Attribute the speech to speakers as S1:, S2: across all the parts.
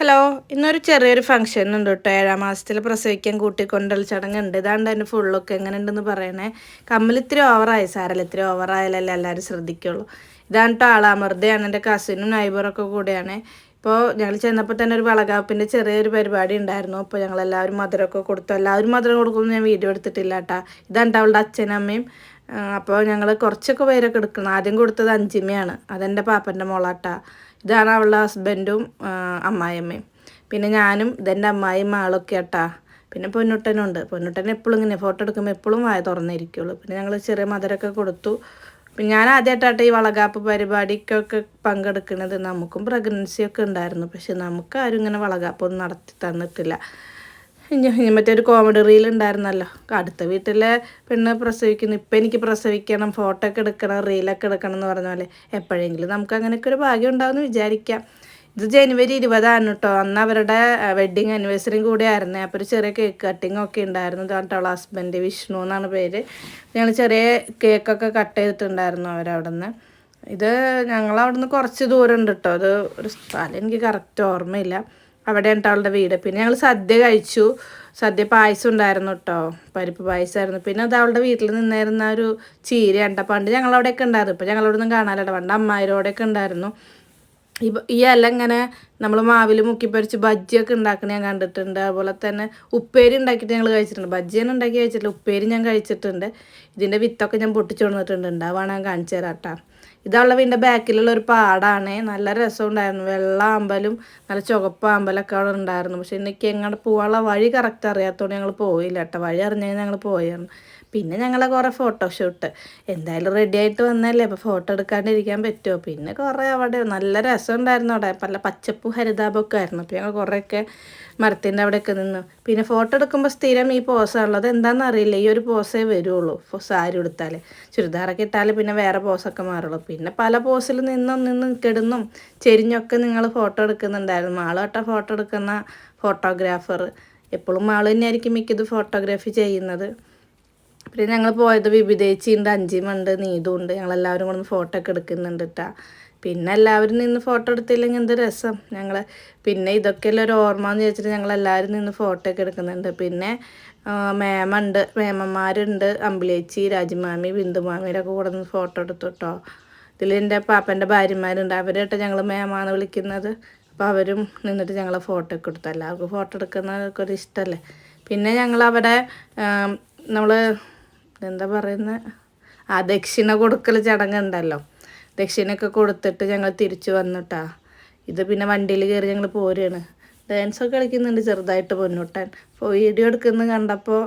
S1: Hello ഇന്നൊരു ചെറിയൊരു function ഉണ്ട് കേട്ടോ ഏഴാം മാസത്തിൽ പ്രസവിക്കാൻ കൂട്ടിക്കൊണ്ടൽ ചടങ്ങുണ്ട്. ഇതാണ്ട് അതിന്റെ ഫുള്ളൊക്കെ എങ്ങനെ ഉണ്ടെന്ന് പറയണേ. കമ്മലിത്തിരി ഓവറായി സാരല്ല ഇത്തിരി ഓവറായാലല്ലേ എല്ലാവരും ശ്രദ്ധിക്കുള്ളൂ. ഇതാണ് കേട്ടോ ആളാമൃതയാണ് എന്റെ കസിനും നൈബറൊക്കെ കൂടെയാണ്. ഇപ്പോൾ ഞങ്ങൾ ചെന്നപ്പോൾ തന്നെ ഒരു വളകാപ്പിന്റെ ചെറിയൊരു പരിപാടി ഉണ്ടായിരുന്നു. അപ്പോൾ ഞങ്ങളെല്ലാവരും മധുരമൊക്കെ കൊടുത്തു. എല്ലാവരും മധുരം കൊടുക്കുമെന്ന് ഞാൻ വീഡിയോ എടുത്തിട്ടില്ല കേട്ടോ ഇതാണ് അവളുടെ അമ്മയും. അപ്പോൾ ഞങ്ങൾ കുറച്ചൊക്കെ പേരൊക്കെ എടുക്കണം. ആദ്യം കൊടുത്തത് അഞ്ചിമയാണ്. അതെന്റെ പാപ്പന്റെ മോളാട്ടാ ഇതാണ് അവളുടെ ഹസ്ബൻഡും അമ്മായിയമ്മയും. പിന്നെ ഞാനും ഇതെന്റെ അമ്മായിയും ആളൊക്കെ ആട്ടാ. പിന്നെ പൊന്നുട്ടനുണ്ട്. പൊന്നുട്ടൻ എപ്പോഴും ഇങ്ങനെ ഫോട്ടോ എടുക്കുമ്പോൾ എപ്പോഴും വായ തുറന്നിരിക്കുള്ളൂ. പിന്നെ ഞങ്ങൾ ചെറിയ മധുരമൊക്കെ കൊടുത്തു. പിന്നെ ഞാൻ ആദ്യമായിട്ടാട്ടെ ഈ വളകാപ്പ് പരിപാടിക്കൊക്കെ പങ്കെടുക്കുന്നത് നമുക്കും പ്രഗ്നൻസിയൊക്കെ ഉണ്ടായിരുന്നു. പക്ഷെ നമുക്ക് ആരും ഇങ്ങനെ വളകാപ്പൊന്നും നടത്തി തന്നിട്ടില്ല. മറ്റേ ഒരു കോമഡി റീൽ ഉണ്ടായിരുന്നല്ലോ. അടുത്ത വീട്ടിലെ പെണ്ണ് പ്രസവിക്കുന്നു. ഇപ്പം എനിക്ക് പ്രസവിക്കണം ഫോട്ടോ ഒക്കെ എടുക്കണം റീലൊക്കെ എടുക്കണം എന്ന് പറഞ്ഞ പോലെ. എപ്പോഴെങ്കിലും നമുക്ക് അങ്ങനെയൊക്കെ ഒരു ഭാഗ്യം ഉണ്ടാവുമെന്ന് വിചാരിക്കാം. ഇത് ജനുവരി ഇരുപതാണ് കേട്ടോ അന്ന് അവരുടെ വെഡ്ഡിങ് ആനിവേഴ്സറിയും കൂടെ ആയിരുന്നു. അപ്പോൾ ഒരു ചെറിയ കേക്ക് കട്ടിങ് ഒക്കെ ഉണ്ടായിരുന്നു. ഇതാണ് അവളെ ഹസ്ബൻഡ് വിഷ്ണു എന്നാണ് പേര്. ഞങ്ങൾ ചെറിയ കേക്കൊക്കെ കട്ട് ചെയ്തിട്ടുണ്ടായിരുന്നു അവരവിടെ നിന്ന് ഇത് ഞങ്ങൾ നിന്ന് കുറച്ച് ദൂരം ഉണ്ട് കേട്ടോ അത് ഒരു സ്ഥലം എനിക്ക് കറക്റ്റ് ഓർമ്മയില്ല. അവിടെയാണ് ഉണ്ടോ അവളുടെ വീട്. പിന്നെ ഞങ്ങൾ സദ്യ കഴിച്ചു. സദ്യ പായസം ഉണ്ടായിരുന്നു കേട്ടോ പരിപ്പ് പായസമായിരുന്നു പിന്നെ അത് അവളുടെ വീട്ടിൽ നിന്നായിരുന്ന ഒരു ചീര കണ്ട പണ്ട് ഞങ്ങളവിടെയൊക്കെ ഉണ്ടായിരുന്നു. ഇപ്പം ഞങ്ങളവിടൊന്നും കാണാനില്ല. പണ്ട് അമ്മായിരോടെയൊക്കെ ഉണ്ടായിരുന്നു. ഈ ഇല ഇങ്ങനെ നമ്മൾ മാവിൽ മുക്കിപ്പറിച്ച് ബജ്ജിയൊക്കെ ഉണ്ടാക്കണ ഞാൻ കണ്ടിട്ടുണ്ട്. അതുപോലെ തന്നെ ഉപ്പേരി ഉണ്ടാക്കിയിട്ട് ഞങ്ങൾ കഴിച്ചിട്ടുണ്ട്. ബജ്ജിയാണ് ഉണ്ടാക്കി കഴിച്ചിട്ടില്ല. ഉപ്പേരി ഞാൻ കഴിച്ചിട്ടുണ്ട്. ഇതിന്റെ വിത്തൊക്കെ ഞാൻ പൊട്ടിച്ചു കൊണ്ടിട്ടുണ്ട് ഉണ്ടാവാണ് ഞാൻ കാണിച്ചു തരാം കേട്ടോ ഇതുള്ള വീടിന്റെ ബാക്കിലുള്ള ഒരു പാടാണ്. നല്ല രസം ഉണ്ടായിരുന്നു വെള്ള അമ്പലും നല്ല ചുവപ്പ് അമ്പലമൊക്കെ അവിടെ ഉണ്ടായിരുന്നു. പക്ഷെ എനിക്ക് എങ്ങോട്ട് പോകാനുള്ള വഴി കറക്റ്റ് അറിയാത്തതുകൊണ്ട് ഞങ്ങൾ പോയില്ല കേട്ടോ. വഴി അറിഞ്ഞാൽ ഞങ്ങൾ പോയായിരുന്നു പിന്നെ ഞങ്ങളെ കുറേ ഫോട്ടോഷൂട്ട് എന്തായാലും റെഡി ആയിട്ട് വന്നല്ലേ. അപ്പോൾ ഫോട്ടോ എടുക്കാണ്ടിരിക്കാൻ പറ്റുമോ പിന്നെ കുറേ അവിടെ നല്ല രസം ഉണ്ടായിരുന്നു അവിടെ. പല പച്ചപ്പും ഹരിതാപമൊക്കെ ആയിരുന്നു. അപ്പോൾ ഞങ്ങൾ കുറേയൊക്കെ മരത്തിന്റെ അവിടെയൊക്കെ നിന്ന്. പിന്നെ ഫോട്ടോ എടുക്കുമ്പോൾ സ്ഥിരം ഈ പോസാണുള്ളത് എന്താണെന്ന് അറിയില്ല ഈ ഒരു പോസേ വരുള്ളൂ. സാരി ഉടുത്താൽ ചുരിദാറൊക്കെ ഇട്ടാൽ പിന്നെ വേറെ പോസൊക്കെ മാറുള്ളൂ. പിന്നെ പല പോസിൽ നിന്നും നിന്ന് കിടന്നും ചെരിഞ്ഞൊക്കെ നിങ്ങൾ ഫോട്ടോ എടുക്കുന്നുണ്ടായിരുന്നു. മാളോട്ട ഫോട്ടോ എടുക്കുന്ന ഫോട്ടോഗ്രാഫർ. എപ്പോഴും മാൾ തന്നെയായിരിക്കും മിക്കത് ഫോട്ടോഗ്രാഫി ചെയ്യുന്നത്. പിന്നെ ഞങ്ങൾ പോയത് വിവിധേച്ചി ഉണ്ട് അഞ്ചിമുണ്ട് നീതും ഉണ്ട്. ഞങ്ങളെല്ലാവരും കൂടെ ഫോട്ടോ ഒക്കെ എടുക്കുന്നുണ്ട് കേട്ടാ പിന്നെ എല്ലാവരും നിന്ന് ഫോട്ടോ എടുത്തില്ലെങ്കിൽ എന്ത് രസം. ഞങ്ങൾ പിന്നെ ഇതൊക്കെയല്ലേ ഒരു ഓർമ്മ എന്ന് ചോദിച്ചിട്ട് ഞങ്ങൾ എല്ലാവരും നിന്ന് ഫോട്ടോ ഒക്കെ എടുക്കുന്നുണ്ട്. പിന്നെ മേമുണ്ട് മേമന്മാരുണ്ട് അമ്പിളേച്ചി രാജമാമി ബിന്ദുമാമിയുടെ കൂടെ നിന്ന് ഫോട്ടോ എടുത്തു കേട്ടോ ഇതിൽ എന്റെ പാപ്പന്റെ ഭാര്യമാരുണ്ട്. അവരായിട്ട് ഞങ്ങൾ മേമാണ് വിളിക്കുന്നത്. അപ്പോൾ അവരും നിന്നിട്ട് ഞങ്ങളെ ഫോട്ടോ ഒക്കെ എടുത്തു. എല്ലാവർക്കും ഫോട്ടോ എടുക്കുന്നതൊക്കെ ഒരു ഇഷ്ടമല്ലേ പിന്നെ ഞങ്ങൾ അവിടെ നമ്മൾ എന്താ പറയുന്നത് ആ ദക്ഷിണ കൊടുക്കൽ ചടങ്ങുണ്ടല്ലോ. ദക്ഷിണയൊക്കെ കൊടുത്തിട്ട് ഞങ്ങൾ തിരിച്ചു വന്നിട്ടാ. ഇത് പിന്നെ വണ്ടിയിൽ കയറി ഞങ്ങൾ പോരുകയാണ് ഡാൻസൊക്കെ കളിക്കുന്നുണ്ട് ചെറുതായിട്ട് പൊന്നൂട്ടാൻ. അപ്പോൾ വീഡിയോ എടുക്കുന്നത് കണ്ടപ്പോൾ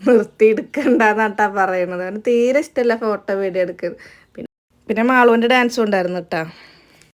S1: നിർത്തി എടുക്കണ്ടെന്നാട്ടാ പറയുന്നത്. അവന് തീരെ ഇഷ്ടമല്ല ഫോട്ടോ വീഡിയോ എടുക്കുന്നത് പിന്നെ മാളുവിന്റെ ഡാൻസും ഉണ്ടായിരുന്നു കേട്ടാ